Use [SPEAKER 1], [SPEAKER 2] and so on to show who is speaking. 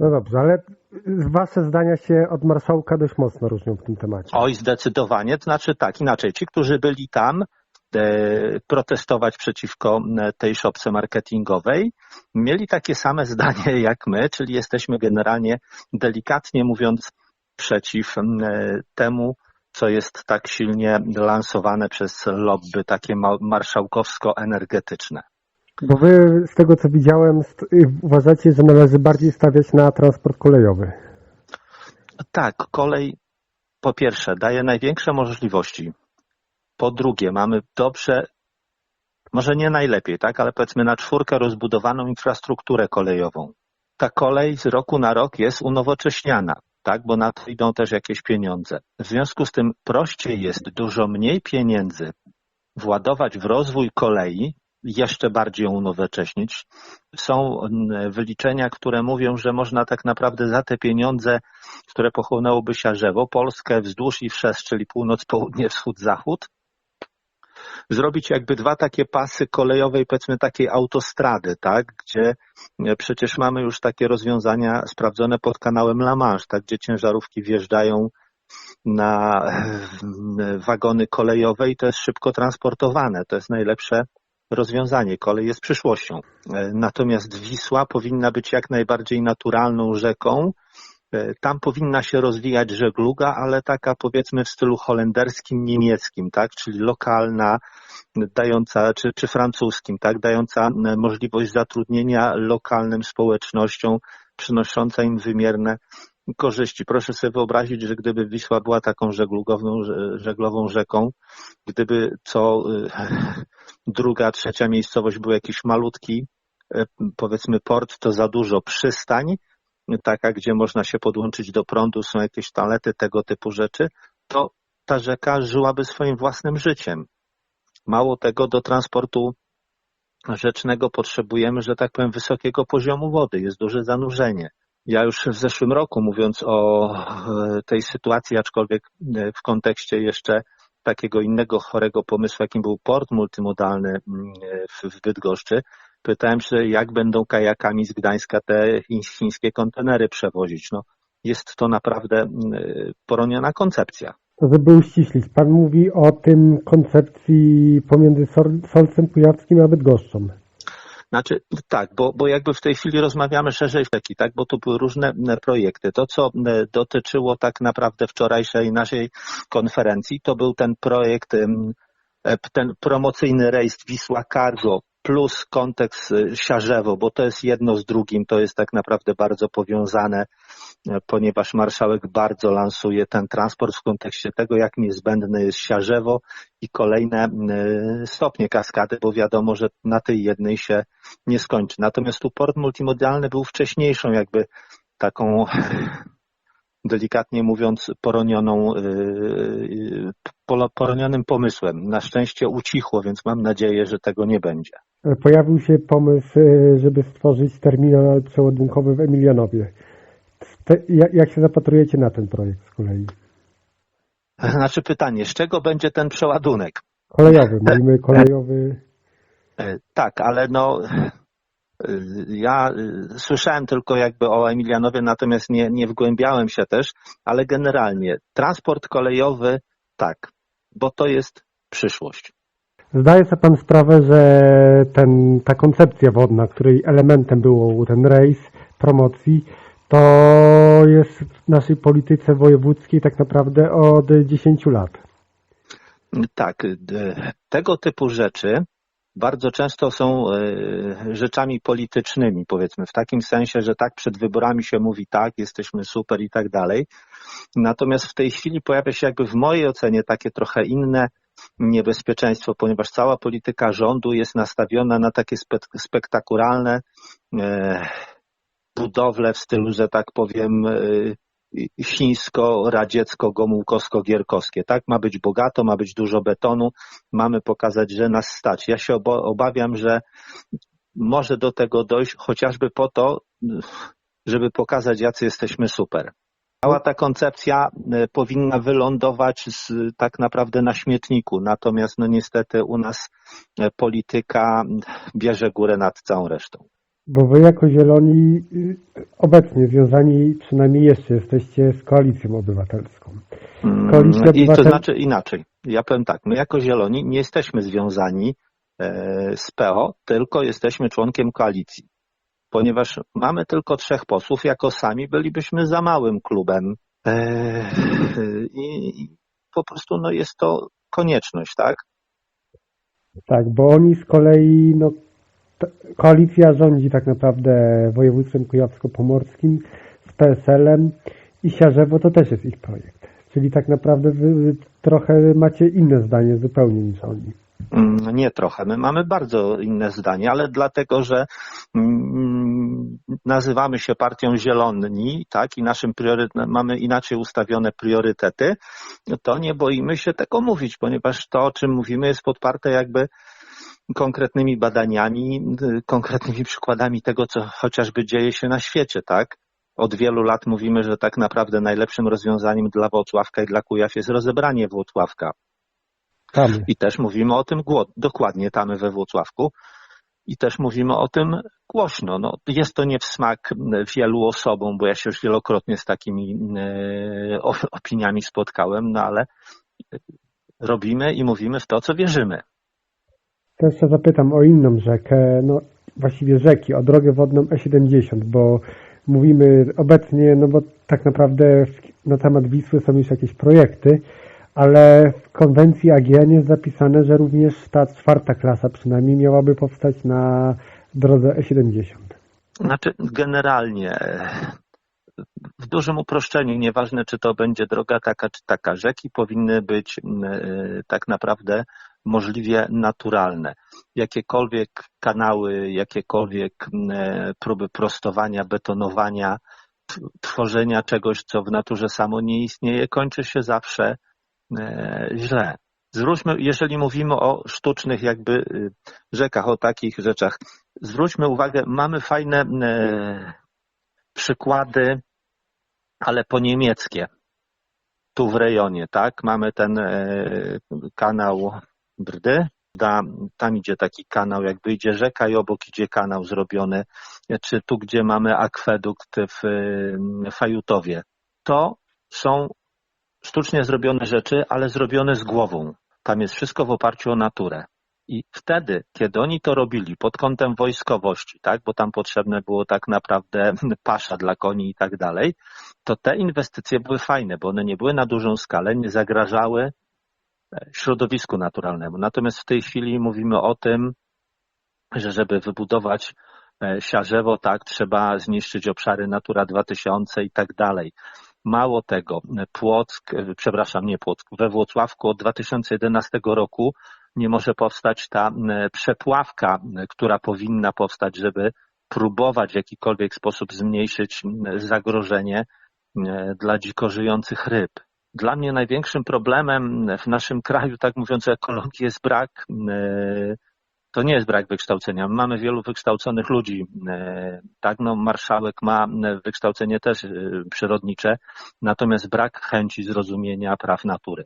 [SPEAKER 1] No dobrze, ale wasze zdania się od marszałka dość mocno różnią w tym temacie.
[SPEAKER 2] Oj, zdecydowanie. To znaczy tak, inaczej. Ci, którzy byli tam e, protestować przeciwko e, tej szopce marketingowej, mieli takie same zdanie jak my, czyli jesteśmy generalnie, delikatnie mówiąc, przeciw e, temu, co jest tak silnie lansowane przez lobby takie ma- marszałkowsko-energetyczne.
[SPEAKER 1] Bo wy, z tego co widziałem, y, uważacie, że należy bardziej stawiać na transport kolejowy.
[SPEAKER 2] Tak, kolej po pierwsze daje największe możliwości. Po drugie, mamy dobrze, może nie najlepiej, tak, ale powiedzmy na czwórkę rozbudowaną infrastrukturę kolejową. Ta kolej z roku na rok jest unowocześniana, tak, bo na to idą też jakieś pieniądze. W związku z tym prościej jest dużo mniej pieniędzy władować w rozwój kolei, jeszcze bardziej unowocześnić. Są mm, wyliczenia, które mówią, że można tak naprawdę za te pieniądze, które pochłonęłoby Siarzewo, Polskę wzdłuż i wszerz, czyli północ, południe, wschód, zachód, zrobić jakby dwa takie pasy kolejowej, powiedzmy takiej autostrady, tak, gdzie e, przecież mamy już takie rozwiązania sprawdzone pod kanałem La Manche, tak, gdzie ciężarówki wjeżdżają na e, wagony kolejowe i to jest szybko transportowane. To jest najlepsze rozwiązanie. Kolej jest przyszłością. E, Natomiast Wisła powinna być jak najbardziej naturalną rzeką. E, Tam powinna się rozwijać żegluga, ale taka powiedzmy w stylu holenderskim, niemieckim, tak? Czyli lokalna, dająca, czy, czy francuskim, tak? Dająca e, możliwość zatrudnienia lokalnym społecznościom, przynosząca im wymierne korzyści. Proszę sobie wyobrazić, że gdyby Wisła była taką żeglugową, że- żeglową rzeką, gdyby co y, druga, trzecia miejscowość był jakiś malutki, e, powiedzmy port, to za dużo przystań, taka, gdzie można się podłączyć do prądu, są jakieś toalety, tego typu rzeczy, to ta rzeka żyłaby swoim własnym życiem. Mało tego, do transportu rzecznego potrzebujemy, że tak powiem, wysokiego poziomu wody, jest duże zanurzenie. Ja już w zeszłym roku, mówiąc o e, tej sytuacji, aczkolwiek e, w kontekście jeszcze takiego innego chorego pomysłu, jakim był port multimodalny mm, w, Bydgoszczy, pytałem się, jak będą kajakami z Gdańska te chiń- chińskie kontenery przewozić. No, jest to naprawdę mm, poroniona koncepcja.
[SPEAKER 1] To żeby uściślić, pan mówi o tym koncepcji pomiędzy Sol- Solcem Kujawskim a Bydgoszczą.
[SPEAKER 2] Znaczy, tak, bo, bo jakby w tej chwili rozmawiamy szerzej w tak, bo tu były różne projekty. To, co dotyczyło tak naprawdę wczorajszej naszej konferencji, to był ten projekt, e, ten promocyjny rejs Wisła Cargo plus kontekst e, Siarzewo, bo to jest jedno z drugim, to jest tak naprawdę bardzo powiązane, e, ponieważ marszałek bardzo lansuje ten transport w kontekście tego, jak niezbędne jest Siarzewo i kolejne e, stopnie kaskady, bo wiadomo, że na tej jednej się nie skończy. Natomiast tu port multimodalny był wcześniejszą jakby taką delikatnie mówiąc poronioną, yy, polo- poronionym pomysłem. Na szczęście ucichło, więc mam nadzieję, że tego nie będzie.
[SPEAKER 1] Pojawił się pomysł, e, żeby stworzyć terminal przeładunkowy w Emilianowie. Jak, się zapatrujecie na ten projekt z kolei?
[SPEAKER 2] Znaczy pytanie, z czego będzie ten przeładunek?
[SPEAKER 1] Kolejowy, mówimy kolejowy.
[SPEAKER 2] E, Tak, ale no ja e, słyszałem tylko jakby o Emilianowie, natomiast nie, nie wgłębiałem się też, ale generalnie transport kolejowy tak, bo to jest przyszłość.
[SPEAKER 1] Zdaje sobie pan sprawę, że ten, ta koncepcja wodna, której elementem był ten rejs promocji, to jest w naszej polityce wojewódzkiej tak naprawdę od 10 lat.
[SPEAKER 2] Tak, d- tego typu rzeczy bardzo często są e, rzeczami politycznymi, powiedzmy, w takim sensie, że tak przed wyborami się mówi tak, jesteśmy super i tak dalej. Natomiast w tej chwili pojawia się jakby w mojej ocenie takie trochę inne niebezpieczeństwo, ponieważ cała polityka rządu jest nastawiona na takie spek- spektakularne e, budowle w stylu, że tak powiem, e, chińsko-radziecko-gomułkowsko-gierkowskie. Tak, ma być bogato, ma być dużo betonu, mamy pokazać, że nas stać. Ja się obawiam, że może do tego dojść chociażby po to, żeby pokazać, jacy jesteśmy super. Cała ta koncepcja e, powinna wylądować z, tak naprawdę na śmietniku, natomiast no niestety u nas e, polityka bierze górę nad całą resztą.
[SPEAKER 1] Bo wy jako zieloni y, obecnie związani przynajmniej jeszcze jesteście z koalicją obywatelską.
[SPEAKER 2] Mm,
[SPEAKER 1] Koalicja
[SPEAKER 2] I to
[SPEAKER 1] Obywatel-
[SPEAKER 2] znaczy inaczej. Ja powiem tak, my jako Zieloni nie jesteśmy związani e, z PO, tylko jesteśmy członkiem koalicji. Ponieważ mamy tylko trzech posłów, jako sami bylibyśmy za małym klubem. E, I po prostu no, jest to konieczność, tak?
[SPEAKER 1] Tak, bo oni z kolei, no, koalicja rządzi tak naprawdę województwem kujawsko-pomorskim z PSL-em i Siarzewo to też jest ich projekt. Czyli tak naprawdę wy, trochę macie inne zdanie zupełnie niż oni.
[SPEAKER 2] Mm, Nie trochę. My mamy bardzo inne zdanie, ale dlatego, że mm, nazywamy się partią zieloni, tak, i naszym mamy inaczej ustawione priorytety, to nie boimy się tego mówić, ponieważ to, o czym mówimy, jest podparte jakby konkretnymi badaniami, y, konkretnymi przykładami tego, co chociażby dzieje się na świecie, tak? Od wielu lat mówimy, że tak naprawdę najlepszym rozwiązaniem dla Włocławka i dla Kujaw jest rozebranie Włocławka.
[SPEAKER 1] Tam.
[SPEAKER 2] I też mówimy o tym dokładnie tamy we Włocławku. I też mówimy o tym głośno. No, jest to nie w smak wielu osobom, bo ja się już wielokrotnie z takimi o- opiniami spotkałem, no ale robimy i mówimy w to, co wierzymy.
[SPEAKER 1] To jeszcze zapytam o inną rzekę, no właściwie rzeki, o drogę wodną E70, bo mówimy obecnie, no bo tak naprawdę na temat Wisły są już jakieś projekty, ale w konwencji AGN jest zapisane, że również ta czwarta klasa przynajmniej miałaby powstać na drodze E E70.
[SPEAKER 2] Znaczy, generalnie, w dużym uproszczeniu, nieważne czy to będzie droga taka, czy taka, rzeki powinny być m, e, tak naprawdę możliwie naturalne. Jakiekolwiek kanały, jakiekolwiek m, e, próby prostowania, betonowania, tworzenia czegoś, co w naturze samo nie istnieje, kończy się zawsze e, źle. Zwróćmy, jeżeli mówimy o sztucznych jakby y, rzekach, o takich rzeczach, zwróćmy uwagę, mamy fajne e, przykłady, ale po niemieckie. Tu w rejonie, tak? Mamy ten kanał Brdy. Tam idzie taki kanał, jakby idzie rzeka i obok idzie kanał zrobiony. Czy tu, gdzie mamy akwedukt w e, Fajutowie. To są sztucznie zrobione rzeczy, ale zrobione z głową. Tam jest wszystko w oparciu o naturę. I wtedy, kiedy oni to robili pod kątem wojskowości, tak, bo tam potrzebne było tak naprawdę pasza dla koni i tak dalej, to te inwestycje były fajne, bo one nie były na dużą skalę, nie zagrażały środowisku naturalnemu. Natomiast w tej chwili mówimy o tym, że żeby wybudować e, Siarzewo, tak, trzeba zniszczyć obszary Natura 2000 i tak dalej. Mało tego, Płock, e, przepraszam, nie Płock, we Włocławku od 2011 roku nie może powstać ta przepławka, która powinna powstać, żeby próbować w jakikolwiek sposób zmniejszyć zagrożenie dla dziko żyjących ryb. Dla mnie największym problemem w naszym kraju, tak mówiąc o ekologii, jest brak e, to nie jest brak wykształcenia. Mamy wielu wykształconych ludzi. e, Tak, no, marszałek ma e, wykształcenie też przyrodnicze, natomiast brak chęci zrozumienia praw natury.